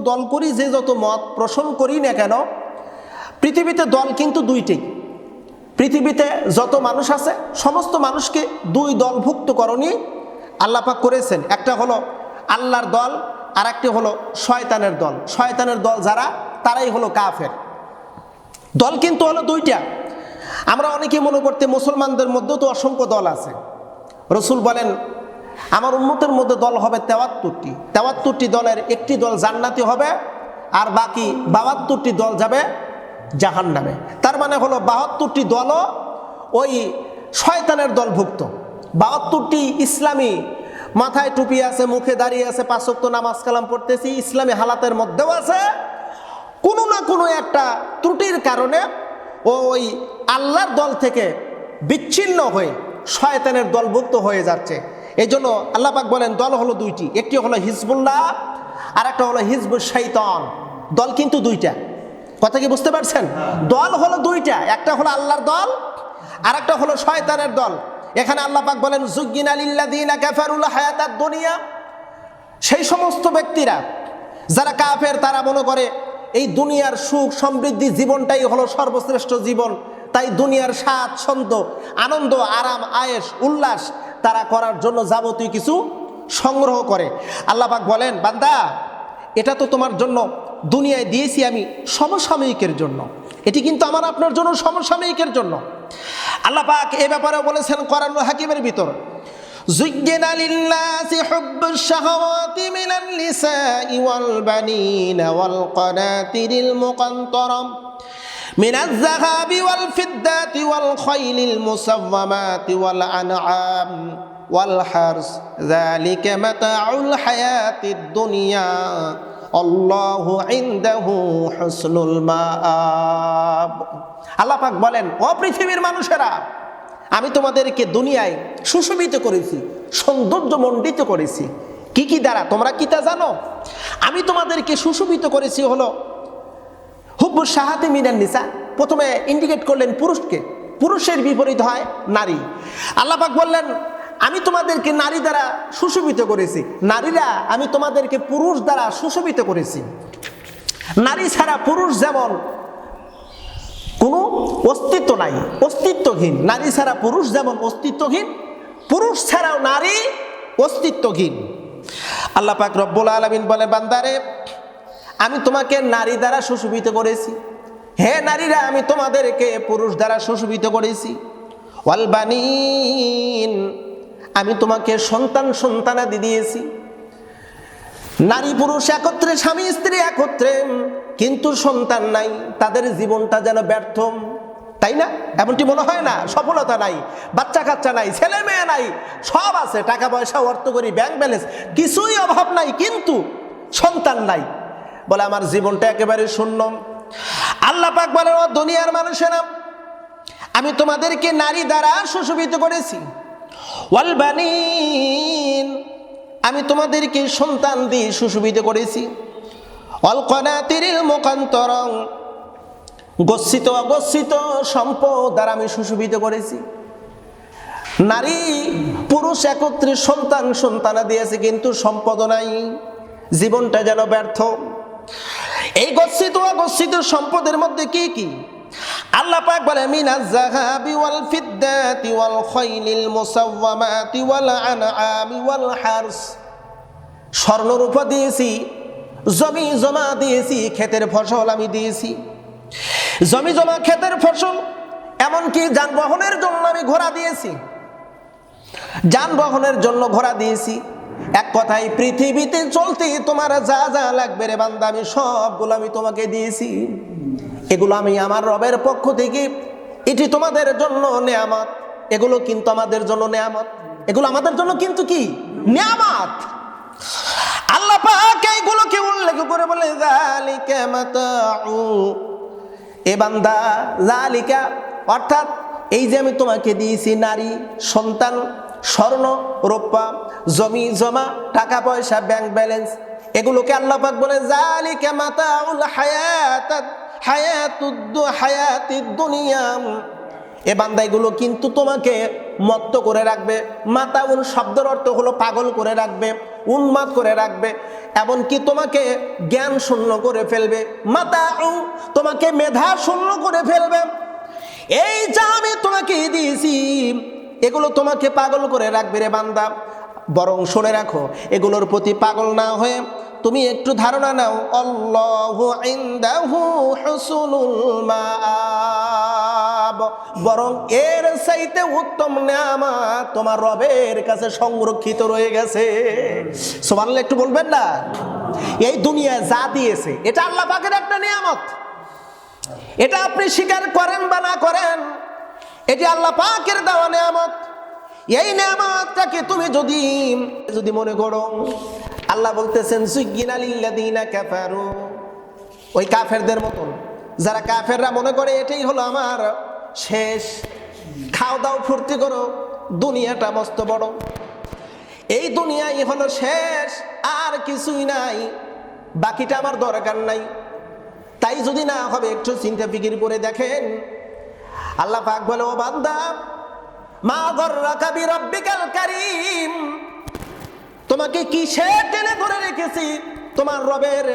দল করি, যে যত মত পোষণ করি না কেন, পৃথিবীতে দল কিন্তু দুইটি। পৃথিবীতে যত মানুষ আছে, সমস্ত মানুষকে দুই দলভুক্ত করণী আল্লাপাক করেছেন। একটা হলো আল্লাহর দল আর একটি হলো শয়তানের দল। শয়তানের দল যারা, তারাই হলো কাফের। দল কিন্তু হলো দুইটা। আমরা অনেকে মনে করতে মুসলমানদের মধ্যেও তো অসংখ্য দল আছে। রসুল বলেন আমার উন্মতের মধ্যে দল হবে তেওয়াত্তরটি তেওয়াত্তরটি দলের একটি দল জান্নাতি হবে আর বাকি বাহাত্তরটি দল যাবে জাহান নামে তার মানে হলো বাহাত্তরটি দলও ওই শয়তানের দলভুক্ত। বাহাত্তরটি ইসলামী মাথায় টুপি আছে, মুখে দাঁড়িয়ে আছে পাঁচক্ত নামাজ কালাম পড়তেছি, ইসলামী হালাতের মধ্যেও আছে। কোনো না কোনো একটা ত্রুটির কারণে ও ওই আল্লাহর দল থেকে বিচ্ছিন্ন হয়ে শয়তানের দলভুক্ত হয়ে যাচ্ছে। এই জন্য আল্লাপাক বলেন, দল হলো দুইটি। একটি হলো হিজবুল্লাহ আর একটা হলো হিজবুল শৈতন দল কিন্তু দুইটা। কথা কি বুঝতে পারছেন? দল হলো দুইটা। একটা হলো আল্লাহর দল আর একটা হলো শয়তানের দল। এখানে আল্লাহ পাক বলেন জুগিন আলিল্লাদিনা দুনিয়া। সেই সমস্ত ব্যক্তিরা, যারা কাফের, তারা মনে করে, এই দুনিয়ার সুখ সমৃদ্ধি জীবনটাই হলো সর্বশ্রেষ্ঠ জীবন। তাই দুনিয়ার স্বাদ, ছন্দ, আনন্দ, আরাম আয়েস উল্লাস তারা করার জন্য যাবতীয় কিছু সংগ্রহ করে আল্লাপাক বলেন বান্দা এটা তো তোমার জন্য দুনিয়ায় দিয়েছি আমি সমসাময়িকের জন্য এটি কিন্তু আমার আপনার জন্য সমসাময়িকের জন্য আল্লাহ পাক এ ব্যাপারেও বলেছেন করান হাকিমের ভিতর زين للناس حب الشهوات من النساء والبنين والقناطر المقنطرة من الذهب والفضة والخيل المسومات والأنعام والحرث ذلك متاع الحياة الدنيا الله عنده حسن المآب আল্লাহ পাক বলেন ও পৃথিবীর মানুষেরা আমি তোমাদেরকে দুনিয়ায় সুশোভিত করেছি সৌন্দর্য মণ্ডিত করেছি কি কি দ্বারা তোমরা কি তা জানো আমি তোমাদেরকে সুশোভিত করেছি হলো হুব্বুর সাহাতে মিনান নিসা। প্রথমে ইন্ডিকেট করলেন পুরুষকে। পুরুষের বিপরীত হয় নারী। আল্লাপাক বললেন, আমি তোমাদেরকে নারী দ্বারা সুশোভিত করেছি। নারীরা, আমি তোমাদেরকে পুরুষ দ্বারা সুশোভিত করেছি। নারী ছাড়া পুরুষ যেমন কোনো অস্তিত্ব নাই, অস্তিত্বহীন। নারী ছাড়া পুরুষ যেমন অস্তিত্বহীন, পুরুষ ছাড়াও নারী অস্তিত্বহীন। আল্লাহ পাক রব্বুল আলমিন বলে বান্দারে আমি তোমাকে নারী দ্বারা সুশোভিত করেছি। হে নারীরা, আমি তোমাদেরকে পুরুষ দ্বারা সুশোভিত করেছি। ওয়ালবানিন আমি তোমাকে সন্তান সন্তানাদি দিয়েছি। নারী পুরুষ একত্রে, স্বামী স্ত্রী একত্রে, কিন্তু সন্তান নাই, তাদের জীবনটা যেন ব্যর্থ। তাই না? এমনটি মনে হয় না? সফলতা নাই বাচ্চা কাচ্চা নাই ছেলে মেয়ে নাই, সব আছে টাকা পয়সা অর্থ করি ব্যাংক ব্যালেন্স, কিছুই অভাব নাই, কিন্তু সন্তান নাই। বলে, আমার জীবনটা একেবারে শূন্য। আল্লাহ পাক বলে ও দুনিয়ার মানুষেরা, আমি তোমাদেরকে নারী দ্বারা সুশোভিত করেছি। ওয়ালবানিন আমি তোমাদেরকে সন্তান দিয়ে সুশোভিত করেছি। অলকনাতিরিল গচ্ছিত অগচ্ছিত সম্পদ দ্বারা আমি সুশোভিত করেছি। নারী, পুরুষ একত্রে সন্তান সন্তানা দিয়েছে, কিন্তু সম্পদ নাই। জীবনটা যেন ব্যর্থ। এই গচ্ছিত অগচ্ছিত সম্পদের মধ্যে কি কি? আল্লাহ পাক বলে, মিনাজ যাহাবি ওয়াল ফিদ্দাতি ওয়াল খাইলিল মুসাওয়ামাতি ওয়াল আনআমি ওয়াল হারস। স্বর্ণ দিয়েছি, জমি জমা দিয়েছি, ক্ষেতের ফসল আমি দিয়েছি। জমি জমা, ক্ষেতের ফসল, এমনকি যানবাহনের জন্য আমি ঘোড়া দিয়েছি। যানবাহনের জন্য ঘোড়া দিয়েছি। এক কথায় পৃথিবীতে চলতে তোমার যা যা লাগবে রে বান্দা, আমি সবগুলো আমি তোমাকে দিয়েছি। এগুলো আমি আমার রবের পক্ষ থেকে, এটি তোমাদের জন্য নেয়ামত। এগুলো কিন্তু আমাদের জন্য নেয়ামত। এগুলো আমাদের জন্য কিন্তু কি? নেয়ামত। আল্লাহ পাক এইগুলোকে উল্লেখ করে বলে জালিকা মাতাউ। এ বান্দা জালিকা অর্থাৎ এই যে আমি তোমাকে দিয়েছি নারী, সন্তান, স্বর্ণ রূপা জমি, জমা, টাকা পয়সা ব্যাংক ব্যালেন্স এগুলোকে আল্লাহ পাক বলে জালিকা মাতাউল হায়াতাত হায়াতুদ হায়াতিদ দুনিয়া। এ বান্দা এগুলো কিন্তু তোমাকে মত্ত করে রাখবে মাতা উন শব্দের অর্থ হলো পাগল করে রাখবে, উন্মাদ করে রাখবে, এমনকি তোমাকে জ্ঞান শূন্য করে ফেলবে মাতা তোমাকে মেধা শূন্য করে ফেলবে। এই যা আমি তোমাকে দিয়েছি, এগুলো তোমাকে পাগল করে রাখবে রে বান্দা। বরং শুনে রাখো, এগুলোর প্রতি পাগল না হয়ে তুমি একটু ধারণা নাও মাআব। বরং এর চাইতে উত্তম নেয়ামা তোমার রবের কাছে সংরক্ষিত রয়ে গেছে। সুবহানাল্লাহ, একটু বলবেন না? এই দুনিয়া যা দিয়েছে, এটা আল্লাহ পাকের একটা নিয়ামত। এটা আপনি স্বীকার করেন বা না করেন? এটি আল্লাহ পাকের দেওয়া নিয়ামত, এই নিয়ামতটাকে তুমি যদি যদি মনে করো, আল্লাহ বলতেছেন, সুইগিনা লিল্লাদিনা কাফারু। ওই কাফেরদের মতন। যারা কাফেররা মনে করে এটাই হলো আমার শেষ। খাও দাও, ফুর্তি করো, দুনিয়াটা মস্ত বড়। এই দুনিয়াই হলো শেষ, আর কিছুই নাই। বাকিটা আমার দরকার নাই। তাই যদি না হবে, একটু চিন্তা ফিকির করে দেখেন। আল্লাহ পাক বলে, ও বান্দা, মা গর্রাকা বিরব্বিকাল কারীম। তোমাকে কিসে টেনে ধরে রেখেছি? তোমার রবের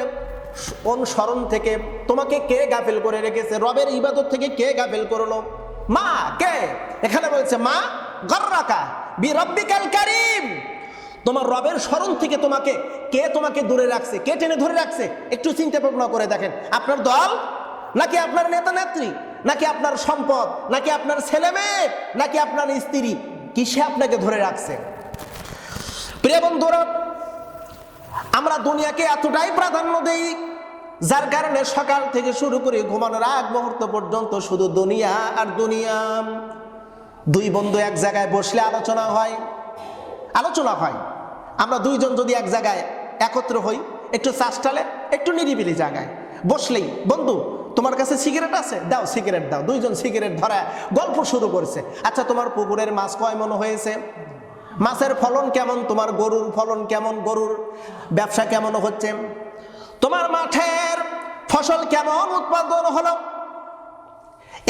অনুসরণ থেকে তোমাকে কে গাফিল করে রেখেছে? রবের ইবাদত থেকে কে গাফিল করল? মা, কে? এখানে বলছে, মা গর্রাকা বিরব্বিকাল কারীম। তোমার রবের স্মরণ থেকে তোমাকে কে তোমাকে দূরে রাখছে, কে টেনে ধরে রাখছে? একটু চিন্তা ভাবনা করে দেখেন। আপনার দল? নাকি আপনার নেতা নেত্রী? নাকি আপনার সম্পদ? নাকি আপনার ছেলে মেয়ে? নাকি আপনার স্ত্রী? কিসে আপনাকে ধরে রাখছে? প্রিয় বন্ধুরা, আমরা দুনিয়াকে এতটাই প্রাধান্য দেই, যার কারণে সকাল থেকে শুরু করে ঘুমানোর আগ মুহূর্ত পর্যন্ত শুধু দুনিয়া আর দুনিয়া। দুই বন্ধু এক জায়গায় বসলে আলোচনা হয়। আলোচনা হয়। আমরা দুইজন যদি এক জায়গায় একত্র হই, একটু চাষটালে একটু নিরিবিলি জায়গায়। বসলেই, বন্ধু, তোমার কাছে সিগারেট আছে? দাও, সিগারেট দাও। দুইজন সিগারেট ধরা গল্প শুরু করছে। আচ্ছা তোমার পুকুরের মাছ কয় মনে হয়েছে? মাছের ফলন কেমন? তোমার গরুর ফলন কেমন? গরুর ব্যবসা কেমন হচ্ছে? তোমার মাঠের ফসল কেমন উৎপাদন হলো?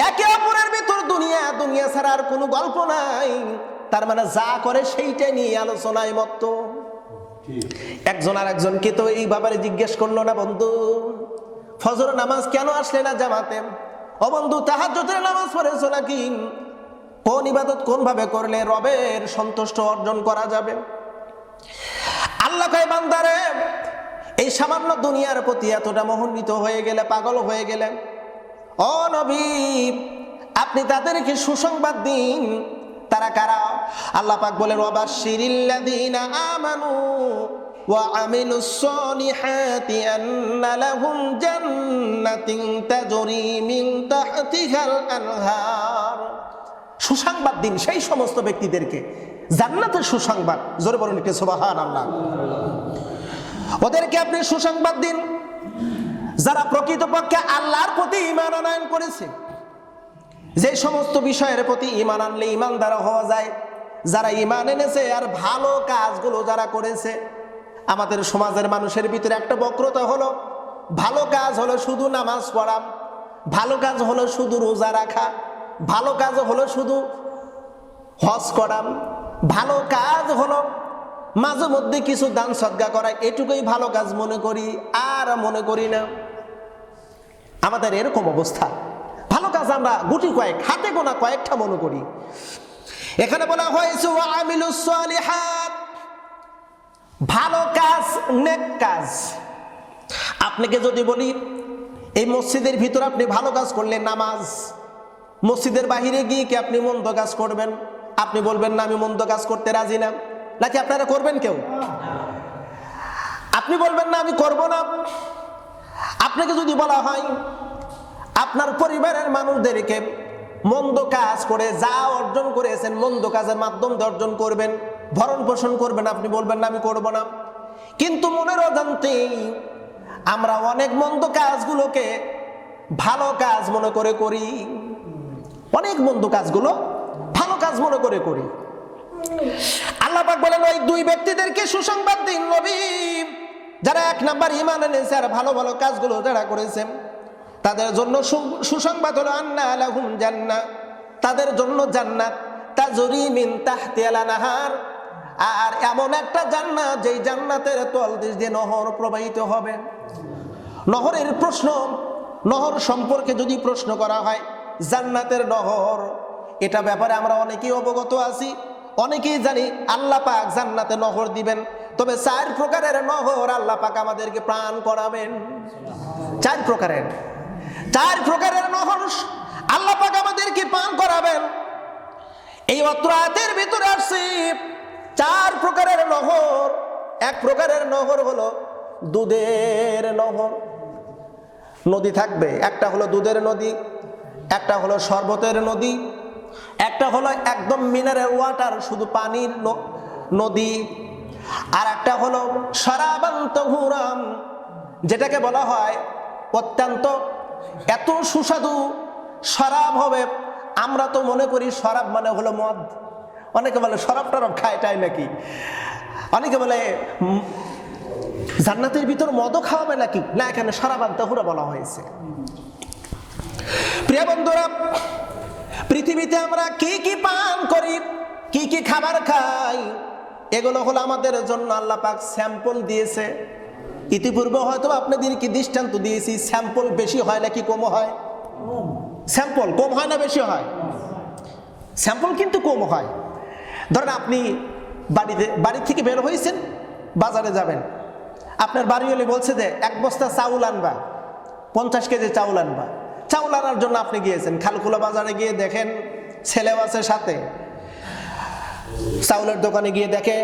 একে অপরের ভিতর দুনিয়া দুনিয়া ছাড়া আর কোনো গল্প নাই। তার মানে যা করে সেইটাই নিয়ে আলোচনায় মত একজন আর একজনকে তো এই ব্যাপারে জিজ্ঞেস করল না বন্ধু। ফজর নামাজ কেন আসলে না জামাতে? ও বন্ধু তাহার নামাজ পড়েছো নাকি? কোন ইবাদত কোন ভাবে করলে রবের সন্তুষ্ট অর্জন করা যাবে? আল্লাহ বান্দারে, এই সামান্য দুনিয়ার প্রতি এতটা মোহান্বিত হয়ে গেলে, পাগল হয়ে গেলেন ও নবী, আপনি তাদেরকে সুসংবাদ দিন। তারা কারা? আল্লাহ পাক বলেন, ওয়াবাশশিরিল্লাযীনা আমানু ওয়া আমিলুস সলিহাতি আন্না লাহুম জান্নাতিন তাজরি মিন তাহতিহাল আনহার। সুসংবাদ দিন সেই সমস্ত ব্যক্তিদেরকে। জান্নাতের সুসংবাদ। জোরে বলুন কে সুবহান আল্লাহ ওদেরকে আপনি সুসংবাদ দিন। যারা প্রকৃতপক্ষে আল্লাহর প্রতি ইমান আনয়ন করেছে যে সমস্ত বিষয়ের প্রতি ইমান আনলে ইমান দ্বারা হওয়া যায়। যারা ইমান এনেছে আর ভালো কাজগুলো যারা করেছে, আমাদের সমাজের মানুষের ভিতরে একটা বক্রতা হলো, ভালো কাজ হলো শুধু নামাজ পড়া, ভালো কাজ হলো শুধু রোজা রাখা, ভালো কাজ হলো শুধু হজ করা, ভালো কাজ হলো মাঝে মধ্যে কিছু দান সদ্গা করা, এটুকুই ভালো কাজ মনে করি আর মনে করি না। আমাদের এরকম অবস্থা। কাজ আমরা গুটি কয়েক, হাতে গোনা কয়েকটা মনে করি। এখানে বলা হয়েছে ভালো কাজ, নেক কাজ। আপনাকে যদি বলি, এই মসজিদের ভিতর আপনি ভালো কাজ করলেন, নামাজ। মসজিদের বাহিরে গিয়ে কি আপনি মন্দ কাজ করবেন? আপনি বলবেন, না, আমি মন্দ কাজ করতে রাজি না। নাকি আপনারা করবেন কেউ? আপনি বলবেন, না, আমি করব না। আপনাকে যদি বলা হয় আপনার পরিবারের মানুষদেরকে মন্দ কাজ করে যা অর্জন করেছেন, মন্দ কাজের মাধ্যম অর্জন করবেন, ভরণ পোষণ করবেন, আপনি বলবেন, না, আমি করব না। কিন্তু মনের অজান্তেই আমরা অনেক মন্দ কাজগুলোকে ভালো কাজ মনে করে করি, অনেক মন্দ কাজগুলো ভালো কাজ মনে করে করি। আল্লাপাক বলেন, ওই দুই ব্যক্তিদেরকে সুসংবাদ দিন নবী, যারা এক নাম্বার ইমান এনেছে আর ভালো ভালো কাজগুলো যারা করেছে তাদের জন্য সুসংবাদ হলো, আন্না আলাহুম জান্না তাদের জন্য জান্নাত। তা তাজরি মিন তাহতিয়ালা নাহার। আর এমন একটা জান্নাত, যেই জান্নাতের তল দেশ দিয়ে নহর প্রবাহিত হবে। নহরের প্রশ্ন, নহর সম্পর্কে যদি প্রশ্ন করা হয়, জান্নাতের নহর, এটা ব্যাপারে আমরা অনেকেই অবগত আছি। অনেকেই জানি আল্লাহ পাক জান্নাতে নহর দিবেন। তবে চার প্রকারের নহর আল্লাহ পাক আমাদেরকে প্রাণ করাবেন। চার প্রকারের। চার প্রকারের নহর আল্লাহ পাক আমাদেরকে পান করাবেন। এই অত্র আয়াতের ভিতরে আসছি, চার প্রকারের নহর। এক প্রকারের নহর হলো দুধের নহর। নদী থাকবে, একটা হলো দুধের নদী, একটা হলো শরবতের নদী, একটা হলো একদম মিনারেল ওয়াটার শুধু পানির নদী। আর একটা হলো সারাবান্ত যেটাকে বলা হয় অত্যন্ত এত সুস্বাদু শরাব হবে। আমরা তো মনে করি শরাব মানে হলো মদ। অনেকে বলে, শরাব টরাব খায় টাই নাকি? অনেকে বলে জান্নাতের ভিতর মদও খাওয়াবে নাকি? না, এখানে সারাবান তাহুরা বলা হয়েছে। প্রিয় বন্ধুরা, পৃথিবীতে আমরা কি কি পান করি, কি কি খাবার খাই, এগুলো হলো আমাদের জন্য আল্লাহ পাক স্যাম্পল দিয়েছে। ইতিপূর্বে হয়তো আপনাদের কি দৃষ্টান্ত দিয়েছি, স্যাম্পল বেশি হয় নাকি কম হয়? স্যাম্পল কম হয় না বেশি হয়? স্যাম্পল কিন্তু কম হয়। ধরেন আপনি বাড়িতে, বাড়ি থেকে বের হয়েছেন বাজারে যাবেন। আপনার বাড়ি হলে বলছে যে, এক বস্তা চাউল আনবা, পঞ্চাশ কেজি চাউল আনবা। চাউল আনার জন্য আপনি গিয়েছেন খালকুলা বাজারে গিয়ে দেখেন, ছেলেও আছে সাথে। চাউলের দোকানে গিয়ে দেখে